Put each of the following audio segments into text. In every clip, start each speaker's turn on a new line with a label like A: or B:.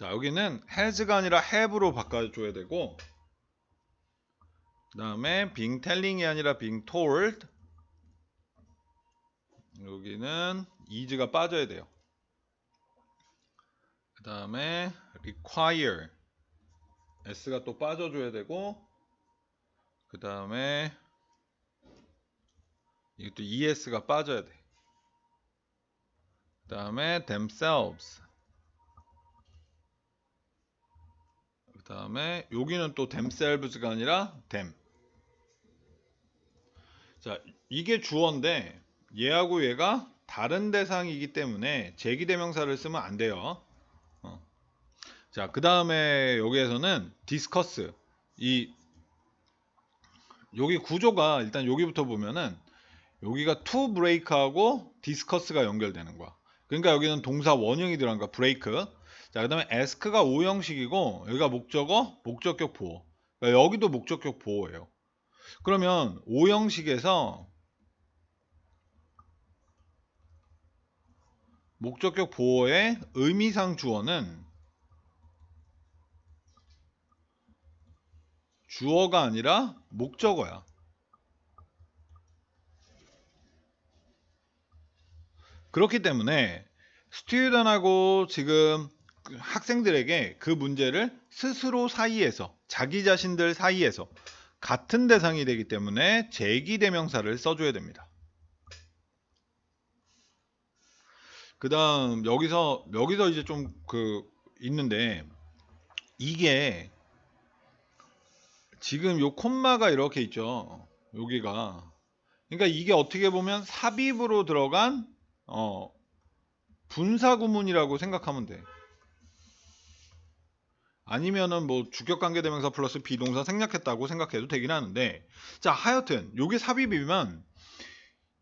A: 자, 여기는 has가 아니라 have로 바꿔줘야 되고, 그 다음에 being telling이 아니라 being told. 여기는 is가 빠져야 돼요. 그 다음에 require. s가 또 빠져줘야 되고, 그 다음에 이것도 es가 빠져야 돼. 그 다음에 themselves. 그 다음에 여기는 또 themselves가 아니라 them. 자, 이게 주어인데 얘하고 얘가 다른 대상이기 때문에 제기대명사를 쓰면 안 돼요. 어. 자, 그 다음에 여기에서는 discuss 이 여기 구조가 일단 여기부터 보면은 여기가 to break하고 discuss가 연결되는 거야. 그러니까 여기는 동사 원형이 들어간 거야. break. 자, 그 다음에 ask가 오형식이고 여기가 목적어, 목적격 보호. 그러니까 여기도 목적격 보호예요. 그러면 오형식에서 목적격 보호의 의미상 주어는 주어가 아니라 목적어야. 그렇기 때문에 스튜던하고 지금 그 학생들에게 그 문제를 스스로 사이에서 자기 자신들 사이에서 같은 대상이 되기 때문에 제기대명사를 써줘야 됩니다. 그 다음 여기서 여기서 이제 좀 그 있는데 이게 지금 요 콤마가 이렇게 있죠. 여기가 그러니까 이게 어떻게 보면 삽입으로 들어간 어, 분사 구문이라고 생각하면 돼. 아니면은 뭐 주격관계대명사 플러스 비동사 생략했다고 생각해도 되긴 하는데 자 하여튼 요게 삽입이면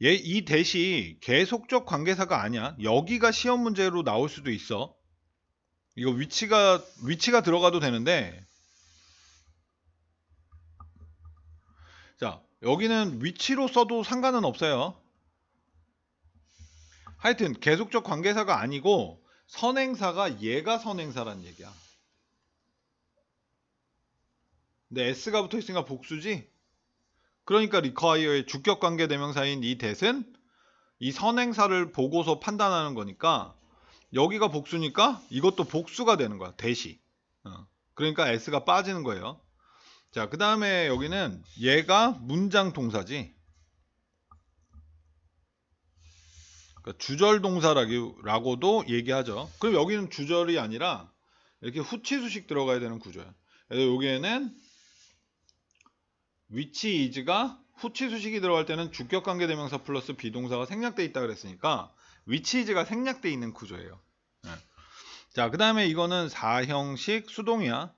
A: 얘 이 대시 계속적 관계사가 아니야. 여기가 시험 문제로 나올 수도 있어. 이거 위치가 위치가 들어가도 되는데. 자 여기는 위치로 써도 상관은 없어요. 하여튼 계속적 관계사가 아니고 선행사가 얘가 선행사란 얘기야. 근데 s가 붙어 있으니까 복수지. 그러니까 require의 주격 관계 대명사인 이 that은 이 선행사를 보고서 판단하는 거니까 여기가 복수니까 이것도 복수가 되는 거야. that이. 어. 그러니까 s가 빠지는 거예요. 자, 그 다음에 여기는 얘가 문장 동사지. 그러니까 주절 동사라고도 얘기하죠. 그럼 여기는 주절이 아니라 이렇게 후치 수식 들어가야 되는 구조야. 그래서 여기에는 위치 이즈가 후치 수식이 들어갈 때는 주격 관계 대명사 플러스 비동사가 생략돼 있다 그랬으니까 위치 이즈가 생략돼 있는 구조예요. 네. 자, 그 다음에 이거는 사형식 수동이야.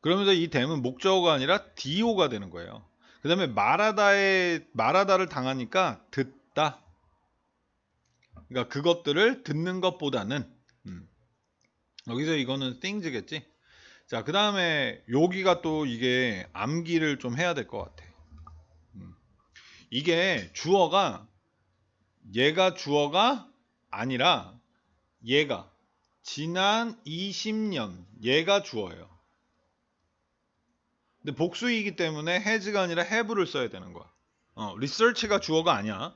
A: 그러면서 이 댐은 목적어가 아니라 DO가 되는 거예요. 그 다음에 말하다에 말하다를 당하니까 듣다. 그러니까 그것들을 듣는 것보다는 음. 여기서 이거는 things겠지. 자, 그 다음에 여기가 또 이게 암기를 좀 해야 될 것 같아. 음. 이게 주어가 얘가 주어가 아니라 얘가 지난 20년 얘가 주어예요. 근데 복수이기 때문에 has가 아니라 have를 써야 되는 거야. 어, research가 주어가 아니야.